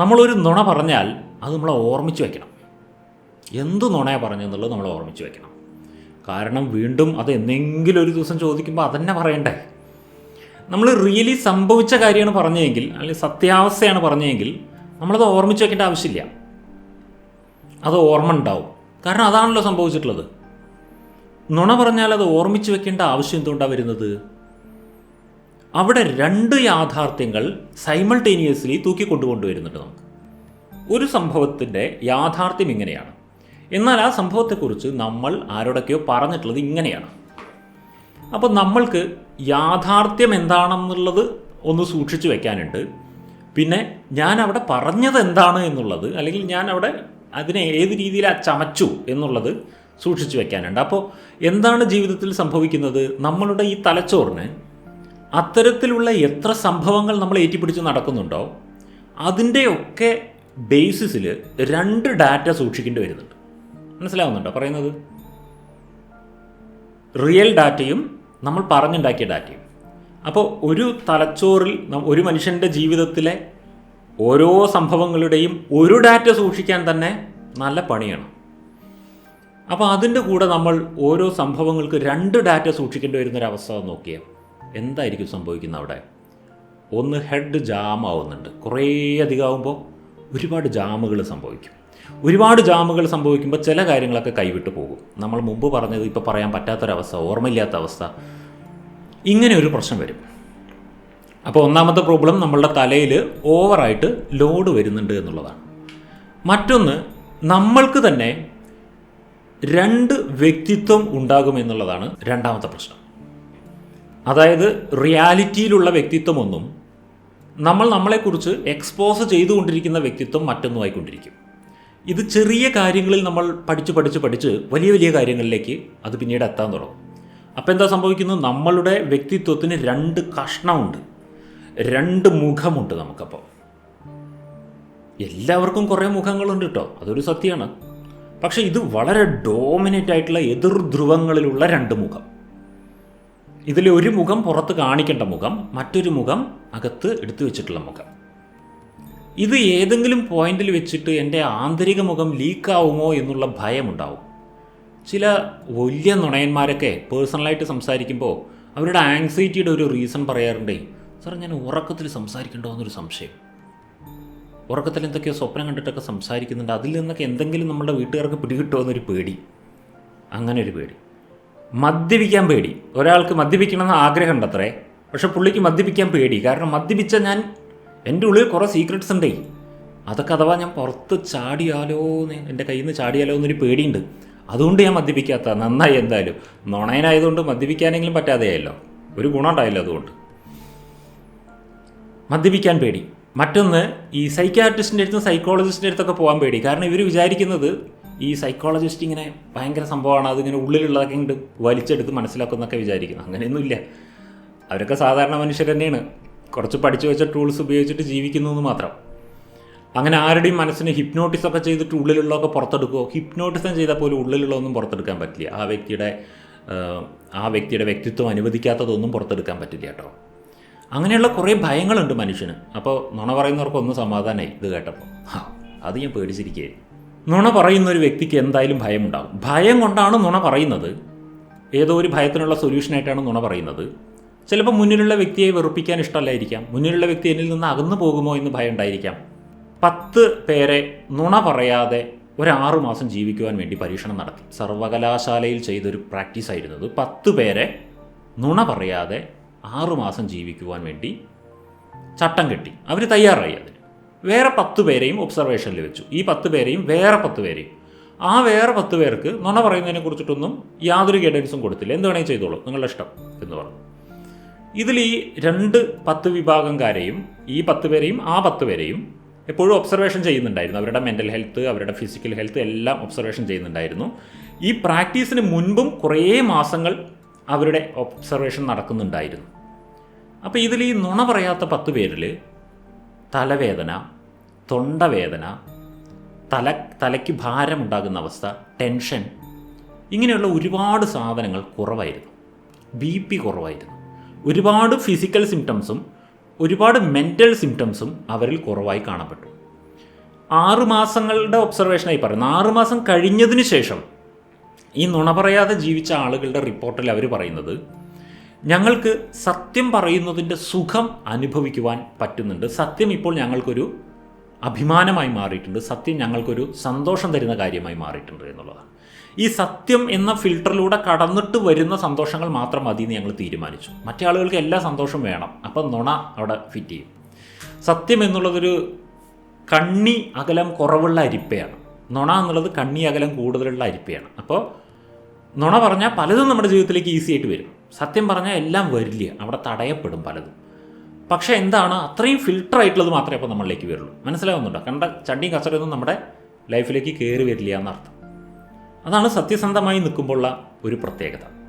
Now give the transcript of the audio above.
നമ്മളൊരു നുണ പറഞ്ഞാൽ അത് നമ്മളെ ഓർമ്മിച്ച് വയ്ക്കണം എന്ത് നുണയാണ് പറഞ്ഞതെന്നുള്ളത് നമ്മൾ ഓർമ്മിച്ച് വയ്ക്കണം കാരണം വീണ്ടും അത് എന്തെങ്കിലും ഒരു ദിവസം ചോദിക്കുമ്പോൾ അതന്നെ പറയണ്ടേ? നമ്മൾ റിയലി സംഭവിച്ച കാര്യമാണ് പറഞ്ഞതെങ്കിൽ അല്ലെങ്കിൽ സത്യാവസ്ഥയാണ് പറഞ്ഞതെങ്കിൽ നമ്മളത് ഓർമ്മിച്ച് വയ്ക്കേണ്ട ആവശ്യമില്ല. അത് ഓർമ്മ ഉണ്ടാവും. കാരണം അതാണല്ലോ സംഭവിച്ചിട്ടുള്ളത്. നുണ പറഞ്ഞാൽ അത് ഓർമ്മിച്ച് വെക്കേണ്ട ആവശ്യം എന്തുകൊണ്ടാണ് വരുന്നത്? അവിടെ രണ്ട് യാഥാർത്ഥ്യങ്ങൾ സൈമൾട്ടേനിയസ്ലി തൂക്കിക്കൊണ്ടുകൊണ്ടുവരുന്നുണ്ട് നമുക്ക്. ഒരു സംഭവത്തിന്റെ യാഥാർത്ഥ്യം ഇങ്ങനെയാണ്. എന്നാൽ ആ സംഭവത്തെക്കുറിച്ച് നമ്മൾ ആരോടൊക്കെയോ പറഞ്ഞിട്ടുള്ളത് ഇങ്ങനെയാണ്. അപ്പോൾ നമ്മൾക്ക് യാഥാർത്ഥ്യം എന്താണെന്നുള്ളത് ഒന്ന് സൂക്ഷിച്ചു വെക്കാനുണ്ട്. പിന്നെ ഞാൻ അവിടെ പറഞ്ഞത് എന്താണ് എന്നുള്ളത് അല്ലെങ്കിൽ ഞാൻ അവിടെ അതിനെ ഏത് രീതിയിൽ ചമച്ചു എന്നുള്ളത് സൂക്ഷിച്ചു വെക്കാനുണ്ട്. അപ്പോൾ എന്താണ് ജീവിതത്തിൽ സംഭവിക്കുന്നത്? നമ്മളുടെ ഈ തലച്ചോറിന് അത്തരത്തിലുള്ള എത്ര സംഭവങ്ങൾ നമ്മൾ ഏറ്റിപ്പിടിച്ച് നടക്കുന്നുണ്ടോ അതിന്റെയൊക്കെ ബേസിസിൽ രണ്ട് ഡാറ്റ സൂക്ഷിക്കേണ്ടി വരുന്നുണ്ട്. മനസ്സിലാവുന്നുണ്ടോ പറയുന്നത്? റിയൽ ഡാറ്റയും നമ്മൾ പറഞ്ഞുണ്ടാക്കിയ ഡാറ്റയും അപ്പോൾ ഒരു തലച്ചോറിൽ ഒരു മനുഷ്യന്റെ ജീവിതത്തിലെ ഓരോ സംഭവങ്ങളുടെയും ഒരു ഡാറ്റ സൂക്ഷിക്കാൻ തന്നെ നല്ല പണിയാണ്. അപ്പോൾ അതിന്റെ കൂടെ നമ്മൾ ഓരോ സംഭവങ്ങൾക്ക് രണ്ട് ഡാറ്റ സൂക്ഷിക്കേണ്ടി വരുന്നൊരവസ്ഥ നോക്കിയാൽ എന്തായിരിക്കും സംഭവിക്കുന്നത് അവിടെ? ഒന്ന് ഹെഡ് ജാം ആവുന്നുണ്ട്. കുറേ അധികം ആവുമ്പോൾ ഒരുപാട് ജാമുകൾ സംഭവിക്കും. ഒരുപാട് ജാമുകൾ സംഭവിക്കുമ്പോൾ ചില കാര്യങ്ങളൊക്കെ കൈവിട്ട് പോകും. നമ്മൾ മുമ്പ് പറഞ്ഞത് ഇപ്പോൾ പറയാൻ പറ്റാത്തൊരവസ്ഥ ഓർമ്മയില്ലാത്ത അവസ്ഥ. ഇങ്ങനെ ഒരു പ്രശ്നം വരും. അപ്പോൾ ഒന്നാമത്തെ പ്രോബ്ലം നമ്മളുടെ തലയിൽ ഓവറായിട്ട് ലോഡ് വരുന്നുണ്ട് എന്നുള്ളതാണ്. മറ്റൊന്ന് നമ്മൾക്ക് തന്നെ രണ്ട് വ്യക്തിത്വം ഉണ്ടാകുമെന്നുള്ളതാണ് രണ്ടാമത്തെ പ്രശ്നം. അതായത് റിയാലിറ്റിയിലുള്ള വ്യക്തിത്വമൊന്നും നമ്മൾ നമ്മളെക്കുറിച്ച് എക്സ്പോസ് ചെയ്തുകൊണ്ടിരിക്കുന്ന വ്യക്തിത്വം മറ്റൊന്നുമായിക്കൊണ്ടിരിക്കും. ഇത് ചെറിയ കാര്യങ്ങളിൽ നമ്മൾ പഠിച്ച് പഠിച്ച് പഠിച്ച് വലിയ വലിയ കാര്യങ്ങളിലേക്ക് അത് പിന്നീട് എത്താൻ തുടങ്ങും. അപ്പോൾ എന്താ സംഭവിക്കുന്നത് നമ്മളുടെ വ്യക്തിത്വത്തിന് രണ്ട് കഷ്ണമുണ്ട്. രണ്ട് മുഖമുണ്ട് നമുക്കപ്പോൾ എല്ലാവർക്കും കുറേ മുഖങ്ങളുണ്ട് കേട്ടോ അതൊരു സത്യമാണ്. പക്ഷേ ഇത് വളരെ ഡോമിനേറ്റ് ആയിട്ടുള്ള എതിർ ധ്രുവങ്ങളിലുള്ള രണ്ട് മുഖം. ഇതിൽ ഒരു മുഖം പുറത്ത് കാണിക്കേണ്ട മുഖം മറ്റൊരു മുഖം അകത്ത് എടുത്തു വെച്ചിട്ടുള്ള മുഖം. ഇത് ഏതെങ്കിലും പോയിന്റിൽ വെച്ചിട്ട് എന്റെ ആന്തരിക മുഖം ലീക്കാവുമോ എന്നുള്ള ഭയമുണ്ടാവും. ചില വലിയ നുണയന്മാരൊക്കെ പേഴ്സണലായിട്ട് സംസാരിക്കുമ്പോൾ അവരുടെ ആങ്സൈറ്റിയുടെ ഒരു റീസൺ പറയാറുണ്ടേ സാർ ഞാൻ ഉറക്കത്തിൽ സംസാരിക്കണ്ടോ എന്നൊരു സംശയം. ഉറക്കത്തിൽ എന്തൊക്കെയോ സ്വപ്നം കണ്ടിട്ടൊക്കെ സംസാരിക്കുന്നുണ്ട് അതിൽ നിന്നൊക്കെ എന്തെങ്കിലും നമ്മുടെ വീട്ടുകാർക്ക് പിടികിട്ടുമോ എന്നൊരു പേടി. അങ്ങനെ ഒരു പേടി. മദ്യപിക്കാൻ പേടി. ഒരാൾക്ക് മദ്യപിക്കണമെന്ന് ആഗ്രഹം ഉണ്ടത്രേ പക്ഷെ പുള്ളിക്ക് മദ്യപിക്കാൻ പേടി. കാരണം മദ്യപിച്ച ഞാൻ എന്റെ ഉള്ളിൽ കുറേ സീക്രട്സ് ഉണ്ടേ അതൊക്കെ അഥവാ ഞാൻ പുറത്ത് ചാടിയാലോ എന്ന് എന്റെ കയ്യിൽ നിന്ന് ചാടിയാലോ എന്നൊരു പേടിയുണ്ട്. അതുകൊണ്ട് ഞാൻ മദ്യപിക്കാത്ത. നന്നായി എന്തായാലും. നുണയനായതുകൊണ്ട് മദ്യപിക്കാനെങ്കിലും പറ്റാതെയായല്ലോ ഒരു ഗുണം ഉണ്ടായില്ല അതുകൊണ്ട്. മദ്യപിക്കാൻ പേടി. മറ്റൊന്ന് ഈ സൈക്കാട്രിസ്റ്റിന്റെ അടുത്തും സൈക്കോളജിസ്റ്റിന്റെ അടുത്തൊക്കെ പോകാൻ പേടി. കാരണം ഇവർ വിചാരിക്കുന്നത് ഈ സൈക്കോളജിസ്റ്റ് ഇങ്ങനെ ഭയങ്കര സംഭവമാണ്. അതിങ്ങനെ ഉള്ളിലുള്ളതൊക്കെ ഇങ്ങോട്ട് വലിച്ചെടുത്ത് മനസ്സിലാക്കുന്നൊക്കെ വിചാരിക്കുന്നു. അങ്ങനെയൊന്നുമില്ല. അവരൊക്കെ സാധാരണ മനുഷ്യർ തന്നെയാണ്. കുറച്ച് പഠിച്ചു വെച്ച ടൂൾസ് ഉപയോഗിച്ചിട്ട് ജീവിക്കുന്നു എന്ന് മാത്രം. അങ്ങനെ ആരുടെയും മനസ്സിന് ഹിപ്നോട്ടിസ് ഒക്കെ ചെയ്തിട്ട് ഉള്ളിലുള്ളതൊക്കെ പുറത്തെടുക്കുമോ ഹിപ്നോട്ടിസം ചെയ്താൽ പോലും ഉള്ളിലുള്ളതൊന്നും പുറത്തെടുക്കാൻ പറ്റില്ല. ആ വ്യക്തിയുടെ ആ, വ്യക്തിയുടെ വ്യക്തിത്വം അനുവദിക്കാത്തതൊന്നും പുറത്തെടുക്കാൻ പറ്റില്ല കേട്ടോ. അങ്ങനെയുള്ള കുറേ ഭയങ്ങളുണ്ട് മനുഷ്യന്. അപ്പോൾ നുണ പറയുന്നവർക്കൊന്നും സമാധാനമായി ഇത് കേട്ടപ്പോൾ. അത് ഞാൻ പേടിച്ചിരിക്കുകയായിരുന്നു. നുണ പറയുന്ന ഒരു വ്യക്തിക്ക് എന്തായാലും ഭയമുണ്ടാകും. ഭയം കൊണ്ടാണ് നുണ പറയുന്നത്. ഏതോ ഒരു ഭയത്തിനുള്ള സൊല്യൂഷനായിട്ടാണ് നുണ പറയുന്നത്. ചിലപ്പോൾ മുന്നിലുള്ള വ്യക്തിയെ വെറുപ്പിക്കാൻ ഇഷ്ടമല്ലായിരിക്കാം. മുന്നിലുള്ള വ്യക്തി എന്നിൽ നിന്ന് അകന്നു പോകുമോ എന്ന് ഭയം ഉണ്ടായിരിക്കാം. പത്ത് പേരെ നുണ പറയാതെ ഒരു മാസം ജീവിക്കുവാൻ വേണ്ടി പരീക്ഷണം നടത്തി. സർവകലാശാലയിൽ ചെയ്തൊരു പ്രാക്ടീസ് ആയിരുന്നത്. പത്ത് പേരെ നുണ പറയാതെ ആറു മാസം ജീവിക്കുവാൻ വേണ്ടി ചട്ടം കെട്ടി. അവർ തയ്യാറായി അതിന്. വേറെ പത്ത് പേരെയും ഒബ്സർവേഷനിൽ വെച്ചു. ഈ പത്ത് പേരെയും വേറെ പത്ത് പേരെയും. ആ വേറെ പത്ത് പേർക്ക് നുണ പറയുന്നതിനെ കുറിച്ചിട്ടൊന്നും യാതൊരു ഗൈഡൻസും കൊടുത്തില്ല. എന്ത് വേണമെങ്കിൽ ചെയ്തോളൂ. നിങ്ങളുടെ ഇഷ്ടം എന്ന് പറഞ്ഞു. ഇതിൽ ഈ രണ്ട് പത്ത് വിഭാഗംകാരെയും ഈ പത്ത് പേരെയും ആ പത്ത് പേരെയും എപ്പോഴും ഒബ്സർവേഷൻ ചെയ്യുന്നുണ്ടായിരുന്നു. അവരുടെ മെന്റൽ ഹെൽത്ത് അവരുടെ ഫിസിക്കൽ ഹെൽത്ത് എല്ലാം ഒബ്സർവേഷൻ ചെയ്യുന്നുണ്ടായിരുന്നു. ഈ പ്രാക്ടീസിന് മുൻപും കുറേ മാസങ്ങൾ അവരുടെ ഒബ്സർവേഷൻ നടക്കുന്നുണ്ടായിരുന്നു. അപ്പോൾ ഇതിൽ ഈ നുണ പറയാത്ത പത്ത് പേരിൽ തലവേദന തൊണ്ടവേദന തല തലയ്ക്ക് ഭാരമുണ്ടാകുന്ന അവസ്ഥ ടെൻഷൻ ഇങ്ങനെയുള്ള ഒരുപാട് സാധനങ്ങൾ കുറവായിരുന്നു. ബി പി കുറവായിരുന്നു. ഒരുപാട് ഫിസിക്കൽ സിംറ്റംസും ഒരുപാട് മെന്റൽ സിംറ്റംസും അവരിൽ കുറവായി കാണപ്പെട്ടു. ആറുമാസങ്ങളുടെ ഒബ്സർവേഷനായി പറയുന്നു. ആറുമാസം കഴിഞ്ഞതിന് ശേഷം ഈ നുണ പറയാതെ ജീവിച്ച ആളുകളുടെ റിപ്പോർട്ടിൽ അവർ പറയുന്നത് ഞങ്ങൾക്ക് സത്യം പറയുന്നതിന്റെ സുഖം അനുഭവിക്കുവാൻ പറ്റുന്നുണ്ട്. സത്യം ഇപ്പോൾ ഞങ്ങൾക്കൊരു അഭിമാനമായി മാറിയിട്ടുണ്ട്. സത്യം ഞങ്ങൾക്കൊരു സന്തോഷം തരുന്ന കാര്യമായി മാറിയിട്ടുണ്ട് എന്നുള്ളതാണ്. ഈ സത്യം എന്ന ഫിൽട്ടറിലൂടെ കടന്നിട്ട് വരുന്ന സന്തോഷങ്ങൾ മാത്രം മതി എന്ന് ഞങ്ങൾ തീരുമാനിച്ചു. മറ്റേ ആളുകൾക്ക് എല്ലാ സന്തോഷം വേണം. അപ്പം നുണ അവിടെ ഫിറ്റ് ചെയ്യും. സത്യം എന്നുള്ളതൊരു കണ്ണി അകലം കുറവുള്ള അരിപ്പയാണ്. നുണ എന്നുള്ളത് കണ്ണി അകലം കൂടുതലുള്ള അരിപ്പയാണ്. അപ്പോൾ നുണ പറഞ്ഞാൽ പലതും നമ്മുടെ ജീവിതത്തിലേക്ക് ഈസി ആയിട്ട് വരും. സത്യം പറഞ്ഞാൽ എല്ലാം വരില്ല. അവിടെ തടയപ്പെടും പലതും. പക്ഷേ എന്താണ്? അത്രയും ഫിൽട്ടർ ആയിട്ടുള്ളത് മാത്രമേ അപ്പോൾ നമ്മളിലേക്ക് വരുള്ളൂ. മനസ്സിലാവുന്നുണ്ടോ? കണ്ട ചണ്ടിയും കച്ചടയൊന്നും നമ്മുടെ ലൈഫിലേക്ക് കയറി വരില്ല എന്നർത്ഥം. അതാണ് സത്യസന്ധമായി നിൽക്കുമ്പോഴുള്ള ഒരു പ്രത്യേകത.